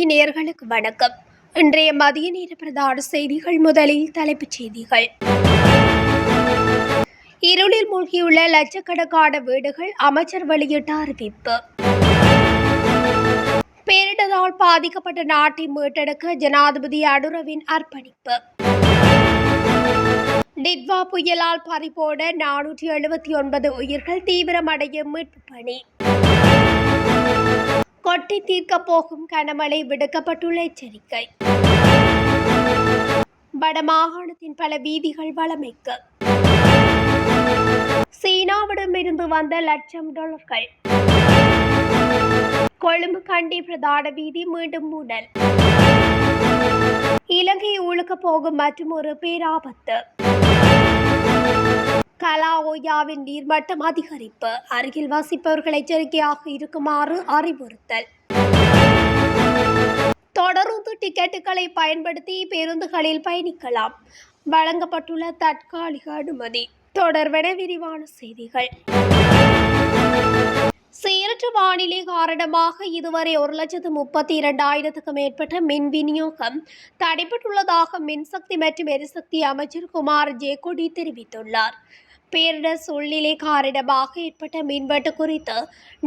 தமிழொலி நேயர்களுக்கு வணக்கம். இன்றைய மதிய நேர பிரதான செய்திகள் முதலில் தலைப்புச் செய்திகள். இருளில் மூழ்கியுள்ள லட்சக்கணக்கான வீடுகள் அமைச்சர் வெளியிட்ட அறிவிப்பு. பேரிடரால் பாதிக்கப்பட்ட நாட்டை மீட்டெடுக்க ஜனாதிபதி அனுரவின் அர்ப்பணிப்பு. டிட்வா புயலால் பறிபோட நானூற்றி எழுபத்தி ஒன்பது உயிர்கள் தீவிரமடையும் மீட்பு பணி. கொட்டி தீர்க்கப் போகும் கனமழை விடுக்கப்பட்டுள்ள எச்சரிக்கை. வடமாகாணத்தின் பல வீதிகள் வளமைக்கு. சீனாவிடமிருந்து வந்த லட்சம் டாலர்கள். கொழும்பு கண்டி பிரதான வீதி மீண்டும் மூடல். இலங்கை உழுக்க போகும் மற்றும் ஒரு பேராபத்து. கலா ஓயாவின் நீர்மட்டம் அதிகரிப்பு அருகில் வசிப்பவர்கள் எச்சரிக்கையாக இருக்குமாறு அறிவுறுத்தல். தொடருந்து டிக்கெட்டுகளை பயன்படுத்தி பேருந்துகளில் பயணிக்கலாம். வழங்கப்பட்டுள்ள தற்காலிக அனுமதி. தொடர்பென விரிவான செய்திகள். சீரற்ற வானிலை காரணமாக இதுவரை ஒரு லட்சத்து முப்பத்தி இரண்டாயிரத்துக்கும் மேற்பட்ட மின் விநியோகம் தடைப்பட்டுள்ளதாக மின்சக்தி மற்றும் எரிசக்தி அமைச்சர் குமார் ஜேகொடி தெரிவித்துள்ளார். பேரிடர் சூழ்நிலை காரணமாக ஏற்பட்ட மின்வெட்டு குறித்து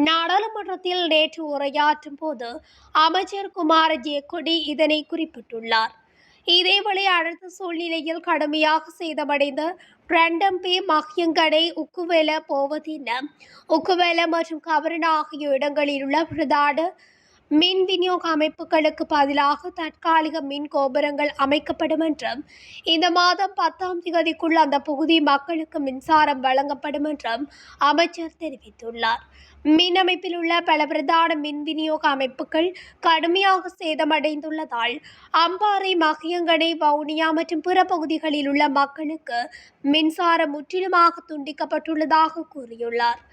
நாடாளுமன்றத்தில் நேற்று உரையாற்றும் போது அமைச்சர் குமார் ஜெயக்கொடி இதனை குறிப்பிட்டுள்ளார். இதேவேளை அடுத்த சூழ்நிலையில் கடுமையாக சேதமடைந்த பிரண்டம்பே மஹ்யங்கடை உக்குவேல போவதின உக்குவேல மற்றும் கவரன ஆகிய இடங்களில் உள்ள பிரதான மின் விநியோக அமைப்புகளுக்கு பதிலாக தற்காலிக மின் கோபுரங்கள் அமைக்கப்படும் என்றும் இந்த மாதம் பத்தாம் தேதிக்குள் அந்த பகுதி மக்களுக்கு மின்சாரம் வழங்கப்படும் என்றும் அமைச்சர் தெரிவித்துள்ளார். மின் அமைப்பில் உள்ள பல பிரதான மின் விநியோக அமைப்புகள் கடுமையாக சேதமடைந்துள்ளதால் அம்பாறை மகியங்கனை வவுனியா மற்றும் பிற பகுதிகளில் உள்ள மக்களுக்கு மின்சாரம் முற்றிலுமாக துண்டிக்கப்பட்டுள்ளதாக கூறியுள்ளார்.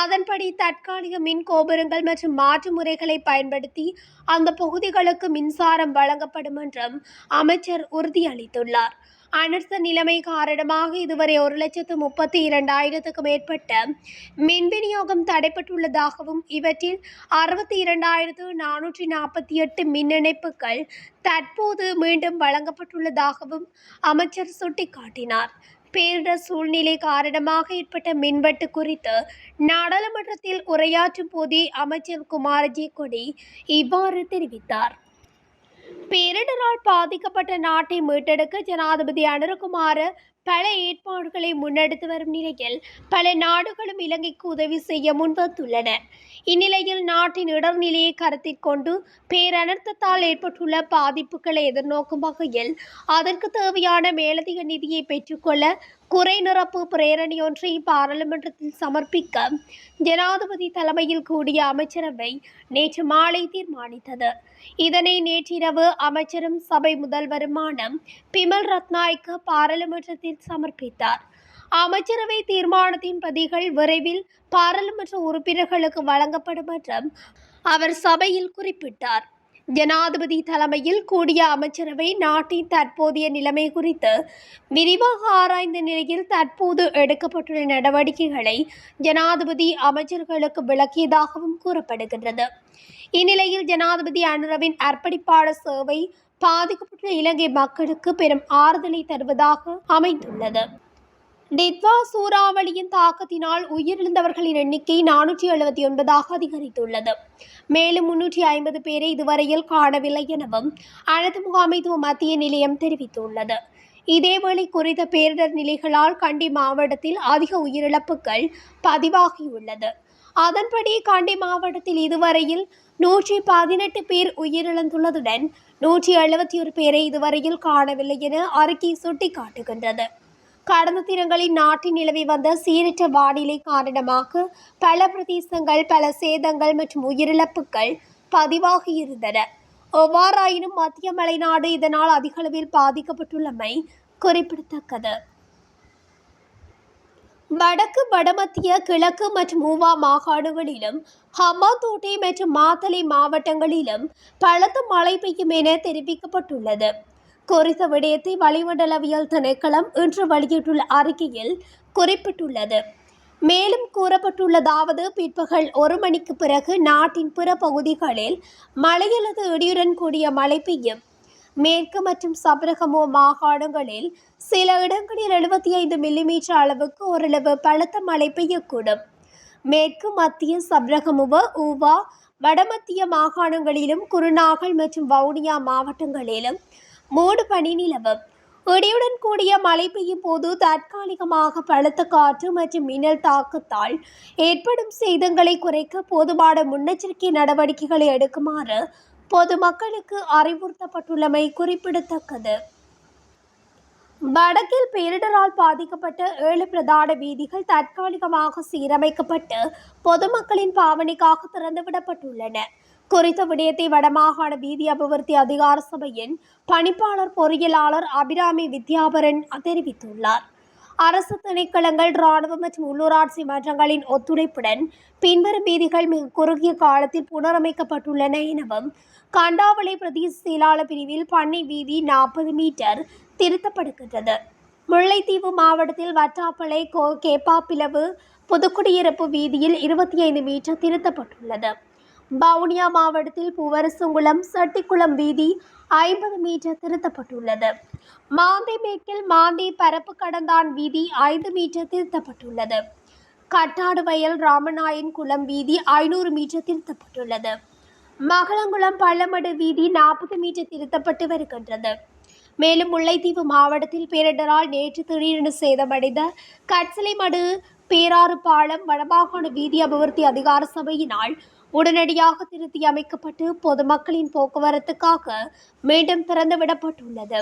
அதன்படி தற்காலிக மின் கோபுரங்கள் மற்றும் மாற்று முறைகளை பயன்படுத்தி அந்த பகுதிகளுக்கு மின்சாரம் வழங்கப்படும் என்றும் அமைச்சர் உறுதியளித்துள்ளார். அனர்த்த நிலைமை காரணமாக இதுவரை ஒரு லட்சத்து முப்பத்தி இரண்டாயிரத்துக்கும் மேற்பட்ட மின் விநியோகம் தடைப்பட்டுள்ளதாகவும் இவற்றில் அறுபத்தி இரண்டாயிரத்து நானூற்றி நாற்பத்தி எட்டு மின் இணைப்புகள் தற்போது மீண்டும் வழங்கப்பட்டுள்ளதாகவும் அமைச்சர் சுட்டிக்காட்டினார். பேரிடர் சூழ்நிலை காரணமாக ஏற்பட்ட மின்வெட்டு குறித்து நாடாளுமன்றத்தில் உரையாற்றும் போதே அமைச்சர் குமாரஜி கொடி இவ்வாறு தெரிவித்தார். பேரிடரால் பாதிக்கப்பட்ட நாட்டை மீட்டெடுக்க ஜனாதிபதி அனுரகுமார பல ஏற்பாடுகளை முன்னெடுத்து வரும் நிலையில் பல நாடுகளும் இலங்கைக்கு உதவி செய்ய முன்வந்துள்ளன. இந்நிலையில் நாட்டின் இடர்நிலையை கருத்தில் கொண்டு பேரனர்த்தத்தால் ஏற்பட்டுள்ள பாதிப்புகளை எதிர்நோக்கும் வகையில் அதற்கு தேவையான மேலதிக நிதியை பெற்றுக்கொள்ள குறை நிரப்பு பிரேரணையொன்றை பாராளுமன்றத்தில் சமர்ப்பிக்க ஜனாதிபதி தலைமையில் கூடிய அமைச்சரவை நேற்று மாலை தீர்மானித்தது. இதனை நேற்றிரவு அமைச்சரும் சபை முதல்வருமான பிமல் ரத்நாய்க்கு பாராளுமன்றத்தில் சமர்ப்பித்தார். அமைச்சரவை தீர்மானத்தின் பிரதிகள் விரைவில் பாராளுமன்ற உறுப்பினர்களுக்கு வழங்கப்படும் என்றும் அவர் சபையில் குறிப்பிட்டார். ஜனாதிபதி தலைமையில் கூடிய அமைச்சரவை நாட்டின் தற்போதைய நிலைமை குறித்து விரிவாக ஆராய்ந்த நிலையில் தற்போது எடுக்கப்பட்டுள்ள நடவடிக்கைகளை ஜனாதிபதி அமைச்சர்களுக்கு விளக்கியதாகவும் கூறப்படுகின்றது. இந்நிலையில் ஜனாதிபதி அனுரவின் அர்ப்பணிப்பாளர் சேவை பாதிக்கப்பட்டுள்ள இலங்கை மக்களுக்கு பெரும் ஆறுதலை தருவதாக அமைந்துள்ளது. டிட்வா சூறாவளியின் தாக்கத்தினால் உயிரிழந்தவர்களின் எண்ணிக்கை நானூற்றி எழுபத்தி ஒன்பதாக அதிகரித்துள்ளது. மேலும் முன்னூற்றி ஐம்பது பேரை இதுவரையில் காணவில்லை எனவும் அனைத்து முகாமைத்துவ மத்திய நிலையம் தெரிவித்துள்ளது. இதேவேளை குறித்த பேரிடர் நிலைகளால் கண்டி மாவட்டத்தில் அதிக உயிரிழப்புகள் பதிவாகியுள்ளது. அதன்படி கண்டி மாவட்டத்தில் இதுவரையில் நூற்றி பதினெட்டு பேர் உயிரிழந்துள்ளதுடன் நூற்றி எழுபத்தி ஒரு பேரை இதுவரையில் காணவில்லை என அறிக்கை சுட்டிக்காட்டுகின்றது. கடந்த தினங்களில் நாட்டில் நிலவி வந்த சீரற்ற வானிலை காரணமாக பல பிரதேசங்கள் பல சேதங்கள் மற்றும் உயிரிழப்புகள் பதிவாகி இருந்தன. எவ்வாறாயினும் மத்திய மலைநாடு இதனால் அதிகளவில் பாதிக்கப்பட்டுள்ளமை குறிப்பிடத்தக்கது. வடக்கு வடமத்திய கிழக்கு மற்றும் மூவா மாகாணங்களிலும் ஹம்மாந்தோட்டை மற்றும் மாத்தளை மாவட்டங்களிலும் பலத்த மழை பெய்யும் என தெரிவிக்கப்பட்டுள்ளது. குறித்த விடயத்தை வளிமண்டலவியல் திணைக்களம் இன்று வெளியிட்டுள்ள அறிக்கையில் குறிப்பிட்டுள்ளது. மேலும் கூறப்பட்டுள்ளதாவது பிற்பகல் ஒரு மணிக்கு பிறகு நாட்டின் பிற பகுதிகளில் மழை அல்லது இடியுடன் கூடிய மழை பெய்யும். மேற்கு மற்றும் சபரகமோ மாகாணங்களில் சில இடங்களில் எழுபத்தி ஐந்து மில்லிமீட்டர் அளவுக்கு ஓரளவு பலத்த மழை பெய்யக்கூடும். மேற்கு மத்திய சப்ரகமுவ ஊவா வடமத்திய மாகாணங்களிலும் குருநாகல் மற்றும் வவுனியா மாவட்டங்களிலும் மூடு பனி நிலவும். இடியுடன் கூடிய மழை பெய்யும் போது தற்காலிகமாக பலத்த காற்று மற்றும் மின்னல் தாக்கத்தால் ஏற்படும் சேதங்களை குறைக்க போதுமான முன்னெச்சரிக்கை நடவடிக்கைகளை எடுக்குமாறு பொதுமக்களுக்கு அறிவுறுத்தப்பட்டுள்ளமை குறிப்பிடத்தக்கது. வடக்கில் பேரிடரால் பாதிக்கப்பட்ட ஏழு பிரதான வீதிகள் தற்காலிகமாக சீரமைக்கப்பட்டு பொதுமக்களின் பாவனைக்காக திறந்துவிடப்பட்டுள்ளன. குறித்த விடயத்தை வடமாகாண வீதி அபிவிருத்தி அதிகார சபையின் பணிப்பாளர் பொறியியலாளர் அபிராமி வித்யாபரன் தெரிவித்துள்ளார். அரசு திணைக்களங்கள் இராணுவ மற்றும் உள்ளூராட்சி மன்றங்களின் ஒத்துழைப்புடன் பின்வரும் வீதிகள் மிக குறுகிய காலத்தில் புனரமைக்கப்பட்டுள்ளன எனவும் கண்டாவளை பிரதேச செயலாளர் பிரிவில் பண்ணை வீதி நாற்பது மீட்டர் திருத்தப்படுகின்றது. முல்லைத்தீவு மாவட்டத்தில் வட்டாப்பளை கோ கேப்பாப்பிலவு புதுக்குடியிருப்பு வீதியில் இருபத்தி ஐந்து மீட்டர் திருத்தப்பட்டுள்ளது. வவுனியா மாவட்டத்தில் பூவரசங்குளம் சட்டிக்குளம் வீதி ஐம்பது மீட்டர் திருத்தப்பட்டுள்ளது. மாந்தை மேற்கில் மாந்தை பரப்பு கடந்தான் வீதி ஐந்து மீட்டர் திருத்தப்பட்டுள்ளது. கட்டாடு வயல் ராமநாயன் குளம் வீதி ஐநூறு மீட்டர் திருத்தப்பட்டுள்ளது. மகளங்குளம் பள்ளமடு வீதி நாற்பது மீட்டர் திருத்தப்பட்டு வருகின்றது. மேலும் முல்லைத்தீவு மாவட்டத்தில் பேரிடரால் நேற்று திடீரென சேதமடைந்த கட்சலைமடு பேராறு பாலம் வடமாகாண வீதி அபிவிருத்தி அதிகார சபையினால் உடனடியாக திருத்தி அமைக்கப்பட்டு பொதுமக்களின் போக்குவரத்துக்காக மீண்டும் திறந்துவிடப்பட்டுள்ளது.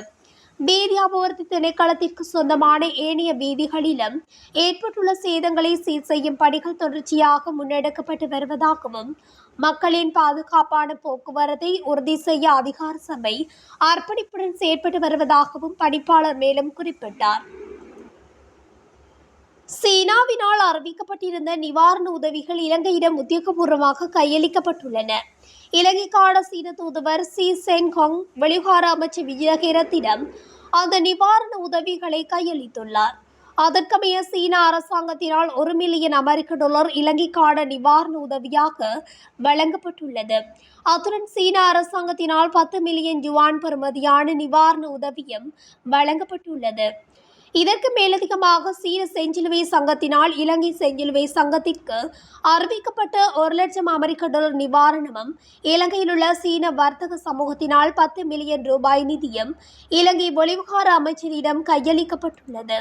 வீதி அபிவிருத்தி திணைக்களத்திற்கு சொந்தமான ஏனைய வீதிகளிலும் ஏற்பட்டுள்ள சேதங்களை சீர் செய்யும் பணிகள் தொடர்ச்சியாக முன்னெடுக்கப்பட்டு வருவதாகவும் மக்களின் பாதுகாப்பான போக்குவரத்தை உறுதி செய்ய அதிகார சபை அர்ப்பணிப்புடன் செயற்பட்டு வருவதாகவும் பணிப்பாளர் மேலும் குறிப்பிட்டார். சீனாவினால் அறிவிக்கப்பட்டிருந்த நிவாரண உதவிகள் இலங்கையிடம் உத்தியோகபூர்வமாக கையளிக்கப்பட்டுள்ளன. இலங்கைக்கான சீன தூதுவர் சி சென் ஹொங் வெளிவார அமைச்சர் விஜயகிரத்திடம் அந்த நிவாரண உதவிகளை கையளித்துள்ளார். அதற்கமைய சீன அரசாங்கத்தினால் ஒரு மில்லியன் அமெரிக்க டாலர் இலங்கைக்கான நிவாரண உதவியாக வழங்கப்பட்டுள்ளது. அத்துடன் சீன அரசாங்கத்தினால் பத்து மில்லியன் யுவான் பெறுமதியான நிவாரண உதவியும் வழங்கப்பட்டுள்ளது. இதற்கு மேலதிகமாக சீன செஞ்சிலுவை சங்கத்தினால் இலங்கை செஞ்சிலுவை சங்கத்திற்கு அறிவிக்கப்பட்ட ஒரு லட்சம் அமெரிக்க டாலர் நிவாரணமும் இலங்கையில் உள்ள சீன வர்த்தக சமூகத்தினால் பத்து மில்லியன் ரூபாய் நிதியும் இலங்கை வெளிவிவகார அமைச்சரிடம் கையளிக்கப்பட்டுள்ளது.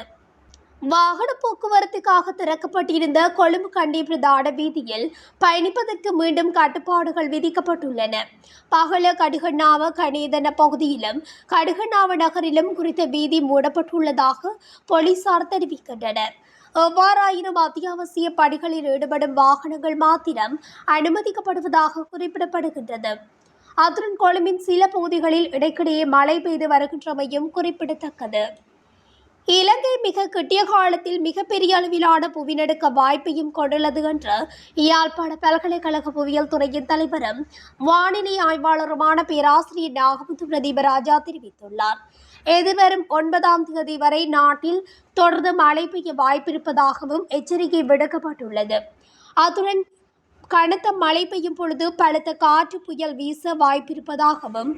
வாகன போக்குவரத்துக்காக திறக்கப்பட்டிருந்த கொழும்பு கண்டி பிரதான வீதியில் பயணிப்பதற்கு மீண்டும் கட்டுப்பாடுகள் விதிக்கப்பட்டுள்ளன. பகல கடுகண்ணாவ கணேதன பகுதியிலும் கடுகண்ணாவ நகரிலும் குறித்த வீதி மூடப்பட்டுள்ளதாக போலீசார் தெரிவிக்கின்றனர். எவ்வாறாயினும் அத்தியாவசிய பணிகளில் ஈடுபடும் வாகனங்கள் மாத்திரம் அனுமதிக்கப்படுவதாக குறிப்பிடப்படுகின்றது. அத்துடன் கொழும்பின் சில பகுதிகளில் இடைக்கிடையே மழை பெய்து வருகின்றமையும் குறிப்பிடத்தக்கது. இலங்கை மிக கிட்டிய காலத்தில் மிகப்பெரிய அளவிலான புவிநடுக்க வாய்ப்பையும் கொண்டுள்ளது என்று யாழ்ப்பாண பல்கலைக்கழக புவியியல் துறையின் தலைவரும் வானிலை ஆய்வாளருமான பேராசிரியர் நாகமுத்து பிரதீபராஜா தெரிவித்துள்ளார். எதிர்வரும் ஒன்பதாம் தேதி வரை நாட்டில் தொடர்ந்து மழை பெய்ய வாய்ப்பிருப்பதாகவும் எச்சரிக்கை விடுக்கப்பட்டுள்ளது. அத்துடன் கனத்த மழை பெய்யும் பொழுது பலத்த காற்று புயல் வீச வாய்ப்பிருப்பதாகவும்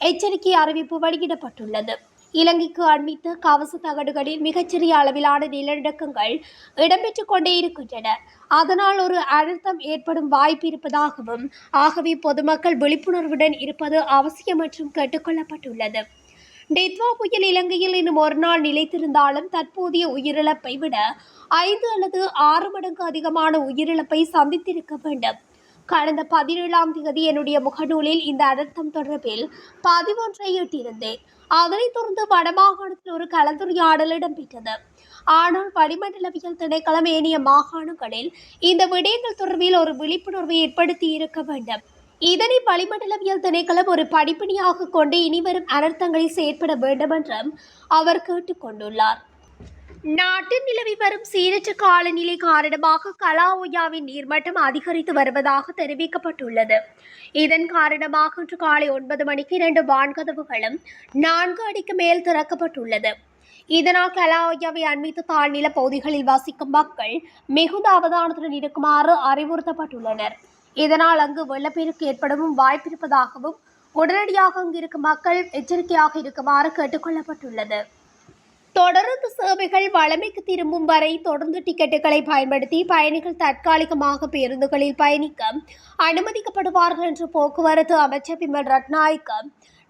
எச்சரிக்கை அறிவிப்பு வெளியிடப்பட்டுள்ளது. இலங்கைக்கு அண்மித்த கவச தகடுகளில் மிகச்சிறிய அளவிலான நிலநடுக்கங்கள் இடம்பெற்றுக் கொண்டே இருக்கின்றன. அதனால் ஒரு அழுத்தம் ஏற்படும் வாய்ப்பு இருப்பதாகவும் ஆகவே பொதுமக்கள் விழிப்புணர்வுடன் இருப்பது அவசியம் மற்றும் கேட்டுக்கொள்ளப்பட்டுள்ளது. டெத்வா புயல் இலங்கையில் இன்னும் ஒரு நாள் நிலைத்திருந்தாலும் தற்போதைய உயிரிழப்பை விட ஐந்து அல்லது ஆறு மடங்கு அதிகமான உயிரிழப்பை சந்தித்திருக்க வேண்டும். கடந்த பதினேழாம் தேதி என்னுடைய முகநூலில் இந்த அனர்த்தம் தொடர்பில் பதிவொன்றை எட்டியிருந்தேன் அதனைத் தொடர்ந்து வடமாகாணத்தில் ஒரு கலந்துரையாடல் இடம்பெற்றது. ஆனால் வளிமண்டலவியல் திணைக்களம் ஏனைய மாகாணங்களில் இந்த விடயங்கள் தொடர்பில் ஒரு விழிப்புணர்வை ஏற்படுத்தி இருக்க வேண்டும். இதனை வளிமண்டலவியல் திணைக்களம் ஒரு படிப்பணியாக கொண்டு இனிவரும் அனர்த்தங்களை செயற்பட வேண்டும் என்றும் அவர் கேட்டுக்கொண்டுள்ளார் நாட்டில் நிலவி வரும் சீரற்ற காலநிலை காரணமாக கலா ஓயாவின் நீர்மட்டம் அதிகரித்து வருவதாக தெரிவிக்கப்பட்டுள்ளது. இதன் காரணமாக இன்று காலை ஒன்பது மணிக்கு இரண்டு வான்கதவுகளும் நான்கு அடிக்கு மேல் திறக்கப்பட்டுள்ளது. இதனால் கலா ஓயாவை அண்மித்த தாழ்நில பகுதிகளில் வசிக்கும் மக்கள் மிகுந்த அவதானத்துடன் இருக்குமாறு அறிவுறுத்தப்பட்டுள்ளனர். இதனால் அங்கு வெள்ளப்பெருக்கு ஏற்படவும் வாய்ப்பிருப்பதாகவும் உடனடியாக அங்கு இருக்கும் மக்கள் எச்சரிக்கையாக இருக்குமாறு கேட்டுக்கொள்ளப்பட்டுள்ளது தொடர்ந்து சேவைகள் வளமைக்கு திரும்பும் வரை தொடர்ந்து டிக்கெட்டுகளை பயன்படுத்தி பயணிகள் தற்காலிகமாக பேருந்துகளில் பயணிக்க அனுமதிக்கப்படுவார்கள் என்று போக்குவரத்து அமைச்சர் பிமல் ரட்நாயக்க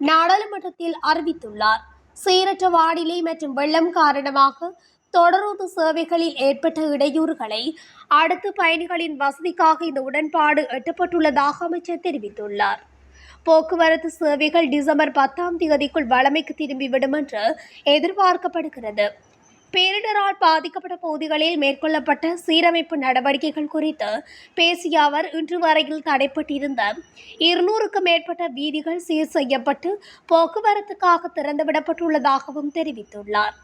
நாடாளுமன்றத்தில் அறிவித்துள்ளார். சீரற்ற வானிலை மற்றும் வெள்ளம் காரணமாக தொடருந்து சேவைகளில் ஏற்பட்ட இடையூறுகளை அடுத்து பயணிகளின் வசதிக்காக இந்த உடன்பாடு எட்டப்பட்டுள்ளதாக அமைச்சர் தெரிவித்துள்ளார். போக்குவரத்து சேவைகள் டிசம்பர் பத்தாம் தேதிக்குள் வழமைக்கு திரும்பிவிடும் என்று எதிர்பார்க்கப்படுகிறது. பேரிடரால் பாதிக்கப்பட்ட பகுதிகளில் மேற்கொள்ளப்பட்ட சீரமைப்பு நடவடிக்கைகள் குறித்து பேசிய அவர் இன்று வரையில் தடைப்பட்டிருந்த இருநூறுக்கும் மேற்பட்ட வீதிகள் சீர் செய்யப்பட்டு போக்குவரத்துக்காக திறந்துவிடப்பட்டுள்ளதாகவும் தெரிவித்துள்ளார்.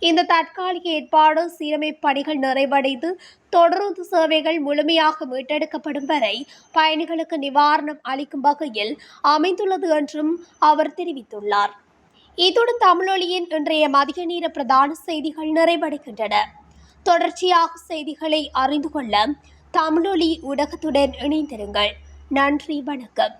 இந்த தற்காலிக ஏற்பாடு சீரமைப்பு பணிகள் நிறைவடைந்து தொடருந்து சேவைகள் முழுமையாக மீட்டெடுக்கப்படும் வரை பயணிகளுக்கு நிவாரணம் அளிக்கும் வகையில் அமைந்துள்ளது என்றும் அவர் தெரிவித்துள்ளார். இத்துடன் தமிழொலியின் இன்றைய மதிய நேர பிரதான செய்திகள் நிறைவடைகின்றன. தொடர்ச்சியாக செய்திகளை அறிந்து கொள்ள தமிழொலி ஊடகத்துடன் இணைந்திருங்கள். நன்றி வணக்கம்.